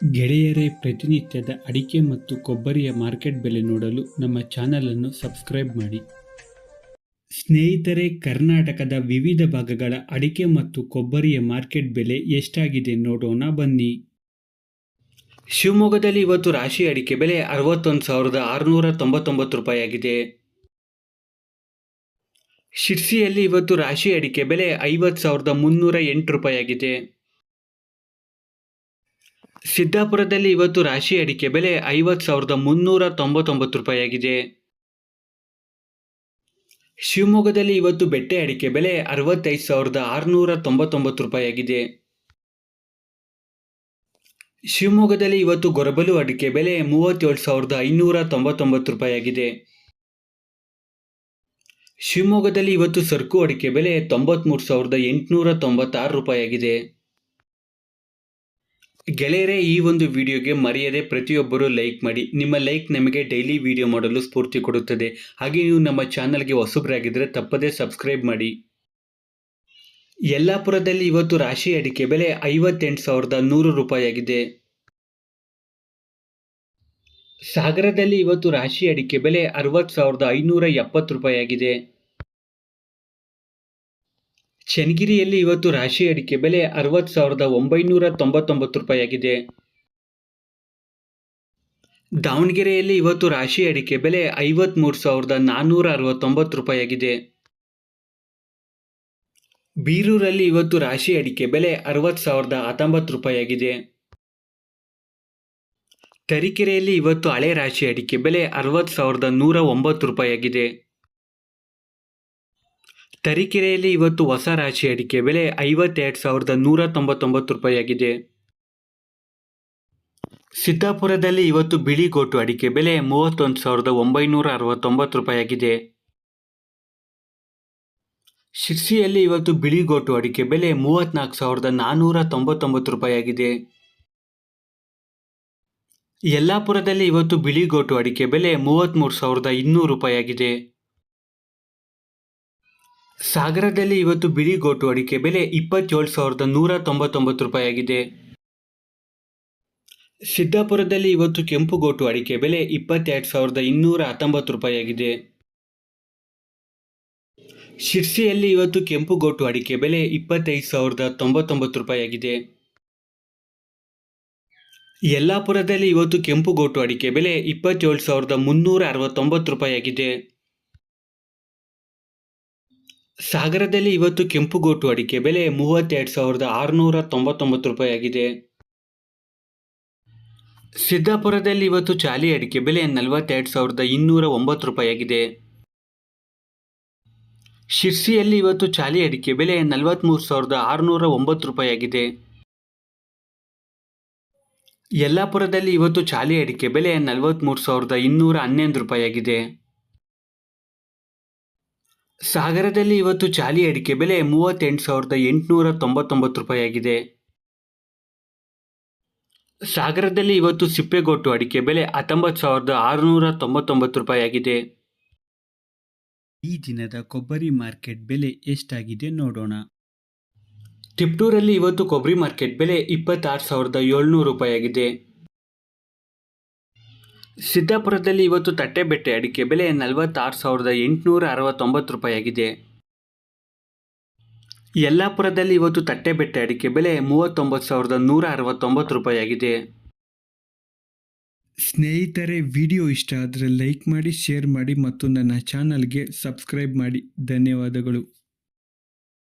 ಗೆಳೆಯರೇ, ಪ್ರತಿನಿತ್ಯದ ಅಡಿಕೆ ಮತ್ತು ಕೊಬ್ಬರಿಯ ಮಾರ್ಕೆಟ್ ಬೆಲೆ ನೋಡಲು ನಮ್ಮ ಚಾನಲನ್ನು ಸಬ್ಸ್ಕ್ರೈಬ್ ಮಾಡಿ. ಸ್ನೇಹಿತರೆ, ಕರ್ನಾಟಕದ ವಿವಿಧ ಭಾಗಗಳ ಅಡಿಕೆ ಮತ್ತು ಕೊಬ್ಬರಿಯ ಮಾರ್ಕೆಟ್ ಬೆಲೆ ಎಷ್ಟಾಗಿದೆ ನೋಡೋಣ ಬನ್ನಿ. ಶಿವಮೊಗ್ಗದಲ್ಲಿ ಇವತ್ತು ರಾಶಿ ಅಡಿಕೆ ಬೆಲೆ ಅರವತ್ತೊಂದು ಸಾವಿರದ ಆರುನೂರ ತೊಂಬತ್ತೊಂಬತ್ತು ರೂಪಾಯಿ ಆಗಿದೆ. ಶಿರ್ಸಿಯಲ್ಲಿ ಇವತ್ತು ರಾಶಿ ಅಡಿಕೆ ಬೆಲೆ ಐವತ್ತು ಸಾವಿರದ ಮುನ್ನೂರ ಎಂಟು ರೂಪಾಯಿ ಆಗಿದೆ. ಸಿದ್ದಾಪುರದಲ್ಲಿ ಇವತ್ತು ರಾಶಿ ಅಡಿಕೆ ಬೆಲೆ ಐವತ್ತು ಸಾವಿರದ ಮುನ್ನೂರ ತೊಂಬತ್ತೊಂಬತ್ತು ರೂಪಾಯಿಯಾಗಿದೆ. ಶಿವಮೊಗ್ಗದಲ್ಲಿ ಇವತ್ತು ಬೆಟ್ಟೆ ಅಡಿಕೆ ಬೆಲೆ ಅರವತ್ತೈದು ಸಾವಿರದ ಆರುನೂರ ತೊಂಬತ್ತೊಂಬತ್ತು ರೂಪಾಯಿಯಾಗಿದೆ. ಶಿವಮೊಗ್ಗದಲ್ಲಿ ಇವತ್ತು ಗೊರಬಲು ಅಡಿಕೆ ಬೆಲೆ ಮೂವತ್ತೇಳು ಸಾವಿರದ ಐನೂರ ತೊಂಬತ್ತೊಂಬತ್ತು ರೂಪಾಯಿಯಾಗಿದೆ. ಶಿವಮೊಗ್ಗದಲ್ಲಿ ಇವತ್ತು ಸರ್ಕು ಅಡಿಕೆ ಬೆಲೆ ತೊಂಬತ್ಮೂರು ಸಾವಿರದ ಎಂಟುನೂರ ತೊಂಬತ್ತಾರು ರೂಪಾಯಿ ಆಗಿದೆ ಗೆಳೆಯರೇ, ಈ ಒಂದು ವಿಡಿಯೋಗೆ ಮರೆಯದೆ ಪ್ರತಿಯೊಬ್ಬರೂ ಲೈಕ್ ಮಾಡಿ. ನಿಮ್ಮ ಲೈಕ್ ನಮಗೆ ಡೈಲಿ ವಿಡಿಯೋ ಮಾಡಲು ಸ್ಫೂರ್ತಿ ಕೊಡುತ್ತದೆ. ಹಾಗೆ ನೀವು ನಮ್ಮ ಚಾನಲ್ಗೆ ಹೊಸಬರಾಗಿದ್ದರೆ ತಪ್ಪದೇ ಸಬ್ಸ್ಕ್ರೈಬ್ ಮಾಡಿ. ಯಲ್ಲಾಪುರದಲ್ಲಿ ಇವತ್ತು ರಾಶಿ ಅಡಿಕೆ ಬೆಲೆ ಐವತ್ತೆಂಟು ಸಾವಿರದ ನೂರು ರೂಪಾಯಿಯಾಗಿದೆ. ಸಾಗರದಲ್ಲಿ ಇವತ್ತು ರಾಶಿ ಅಡಿಕೆ ಬೆಲೆ ಅರವತ್ತು ಸಾವಿರದ ಐನೂರ ಎಪ್ಪತ್ತು ರೂಪಾಯಿ ಆಗಿದೆ ಚನ್ನಗಿರಿಯಲ್ಲಿ ಇವತ್ತು ರಾಶಿ ಅಡಿಕೆ ಬೆಲೆ ಅರವತ್ತು ಸಾವಿರದ ಒಂಬೈನೂರ ತೊಂಬತ್ತೊಂಬತ್ತು ರೂಪಾಯಿಯಾಗಿದೆ. ದಾವಣಗೆರೆಯಲ್ಲಿ ಇವತ್ತು ರಾಶಿ ಅಡಿಕೆ ಬೆಲೆ ಐವತ್ಮೂರು ಸಾವಿರದ ನಾನ್ನೂರ ಅರವತ್ತೊಂಬತ್ತು ರೂಪಾಯಿಯಾಗಿದೆ. ಬೀರೂರಲ್ಲಿ ಇವತ್ತು ರಾಶಿ ಅಡಿಕೆ ಬೆಲೆ ಅರವತ್ತು ಸಾವಿರದ ಹತ್ತೊಂಬತ್ತು ರೂಪಾಯಿಯಾಗಿದೆ. ತರೀಕೆರೆಯಲ್ಲಿ ಇವತ್ತು ಹಳೆ ರಾಶಿ ಅಡಿಕೆ ಬೆಲೆ ಅರವತ್ತು ಸಾವಿರದ ನೂರ ಒಂಬತ್ತು ರೂಪಾಯಿ ಆಗಿದೆ ತರೀಕೆರೆಯಲ್ಲಿ ಇವತ್ತು ಹೊಸ ರಾಶಿ ಅಡಿಕೆ ಬೆಲೆ ಐವತ್ತೆರಡು ಸಾವಿರದ ನೂರ ತೊಂಬತ್ತೊಂಬತ್ತು ರೂಪಾಯಿಯಾಗಿದೆ. ಸಿದ್ದಾಪುರದಲ್ಲಿ ಇವತ್ತು ಬಿಳಿ ಗೋಟು ಅಡಿಕೆ ಬೆಲೆ ಮೂವತ್ತೊಂದು ಸಾವಿರದ ಒಂಬೈನೂರ ಅರವತ್ತೊಂಬತ್ತು ರೂಪಾಯಿಯಾಗಿದೆ. ಶಿರ್ಸಿಯಲ್ಲಿ ಇವತ್ತು ಬಿಳಿ ಗೋಟು ಅಡಿಕೆ ಬೆಲೆ ಮೂವತ್ನಾಲ್ಕು ಸಾವಿರದ ನಾನ್ನೂರ ತೊಂಬತ್ತೊಂಬತ್ತು ರೂಪಾಯಿಯಾಗಿದೆ. ಯಲ್ಲಾಪುರದಲ್ಲಿ ಇವತ್ತು ಬಿಳಿ ಗೋಟು ಅಡಿಕೆ ಬೆಲೆ ಮೂವತ್ತ್ಮೂರು ಸಾವಿರದ ಇನ್ನೂರು ರೂಪಾಯಿ ಆಗಿದೆ ಸಾಗರದಲ್ಲಿ ಇವತ್ತು ಬಿಳಿ ಗೋಟು ಅಡಿಕೆ ಬೆಲೆ ಇಪ್ಪತ್ತೇಳು ಸಾವಿರದ ನೂರ ತೊಂಬತ್ತೊಂಬತ್ತು ರೂಪಾಯಿ ಆಗಿದೆ ಸಿದ್ದಾಪುರದಲ್ಲಿ ಇವತ್ತು ಕೆಂಪು ಗೋಟು ಅಡಿಕೆ ಬೆಲೆ ಇಪ್ಪತ್ತೆರಡು ಸಾವಿರದ ಇನ್ನೂರ ಹತ್ತೊಂಬತ್ತು ರೂಪಾಯಿ ಆಗಿದೆ ಶಿರ್ಸಿಯಲ್ಲಿ ಇವತ್ತು ಕೆಂಪು ಗೋಟು ಅಡಿಕೆ ಬೆಲೆ ಇಪ್ಪತ್ತೈದು ಸಾವಿರದ ತೊಂಬತ್ತೊಂಬತ್ತು ರೂಪಾಯಿ ಆಗಿದೆ ಯಲ್ಲಾಪುರದಲ್ಲಿ ಇವತ್ತು ಕೆಂಪು ಗೋಟು ಅಡಿಕೆ ಬೆಲೆ ಇಪ್ಪತ್ತೇಳು ಸಾವಿರದ ಮುನ್ನೂರ ಅರವತ್ತೊಂಬತ್ತು ರೂಪಾಯಿ ಆಗಿದೆ ಸಾಗರದಲ್ಲಿ ಇವತ್ತು ಕೆಂಪು ಗೋಟು ಅಡಿಕೆ ಬೆಲೆ ಮೂವತ್ತೆರಡು ಸಾವಿರದ ಆರುನೂರ ತೊಂಬತ್ತೊಂಬತ್ತು ರೂಪಾಯಿ ಆಗಿದೆ. ಸಿದ್ದಾಪುರದಲ್ಲಿ ಇವತ್ತು ಚಾಲಿ ಅಡಿಕೆ ಬೆಲೆ ನಲವತ್ತೆರಡು ಸಾವಿರದ ಇನ್ನೂರ ಒಂಬತ್ತು ರೂಪಾಯಿ ಆಗಿದೆ. ಶಿರ್ಸಿಯಲ್ಲಿ ಇವತ್ತು ಚಾಲಿ ಅಡಿಕೆ ಬೆಲೆ ನಲವತ್ತ್ಮೂರು ಸಾವಿರದ ಆರುನೂರ ಒಂಬತ್ತು ರೂಪಾಯಿ ಆಗಿದೆ. ಯಲ್ಲಾಪುರದಲ್ಲಿ ಇವತ್ತು ಚಾಲಿ ಅಡಿಕೆ ಬೆಲೆ ನಲವತ್ತ್ಮೂರು ಸಾವಿರದ ಇನ್ನೂರ ಹನ್ನೊಂದು ರೂಪಾಯಿ ಆಗಿದೆ. ಸಾಗರದಲ್ಲಿ ಇವತ್ತು ಚಾಲಿ ಅಡಿಕೆ ಬೆಲೆ ಮೂವತ್ತೆಂಟು ಸಾವಿರದ ಎಂಟುನೂರ ತೊಂಬತ್ತೊಂಬತ್ತು ರೂಪಾಯಿ ಆಗಿದೆ. ಸಾಗರದಲ್ಲಿ ಇವತ್ತು ಸಿಪ್ಪೆಗೊಟ್ಟು ಅಡಿಕೆ ಬೆಲೆ ಹತ್ತೊಂಬತ್ತು ಸಾವಿರದ ಆರುನೂರ ತೊಂಬತ್ತೊಂಬತ್ತು ರೂಪಾಯಿ ಆಗಿದೆ. ಈ ದಿನದ ಕೊಬ್ಬರಿ ಮಾರ್ಕೆಟ್ ಬೆಲೆ ಎಷ್ಟಾಗಿದೆ ನೋಡೋಣ. ತಿಪ್ಟೂರಲ್ಲಿ ಇವತ್ತು ಕೊಬ್ಬರಿ ಮಾರ್ಕೆಟ್ ಬೆಲೆ ಇಪ್ಪತ್ತಾರು ಸಾವಿರದ ಏಳ್ನೂರು ರೂಪಾಯಿ ಆಗಿದೆ. ಸಿದ್ದಾಪುರದಲ್ಲಿ ಇವತ್ತು ತಟ್ಟೆಬೆಟ್ಟೆ ಅಡಿಕೆ ಬೆಲೆ ನಲವತ್ತಾರು ಸಾವಿರದ ಎಂಟುನೂರ ಅರವತ್ತೊಂಬತ್ತು ರೂಪಾಯಿ ಆಗಿದೆ ಯಲ್ಲಾಪುರದಲ್ಲಿ ಇವತ್ತು ತಟ್ಟೆಬೆಟ್ಟೆ ಅಡಿಕೆ ಬೆಲೆ ಮೂವತ್ತೊಂಬತ್ತು ಸಾವಿರದ ನೂರ ಅರವತ್ತೊಂಬತ್ತು ರೂಪಾಯಿ ಆಗಿದೆ ಸ್ನೇಹಿತರೆ, ವಿಡಿಯೋ ಇಷ್ಟ ಆದರೆ ಲೈಕ್ ಮಾಡಿ, ಶೇರ್ ಮಾಡಿ ಮತ್ತು ನನ್ನ ಚಾನಲ್ಗೆ ಸಬ್ಸ್ಕ್ರೈಬ್ ಮಾಡಿ. ಧನ್ಯವಾದಗಳು.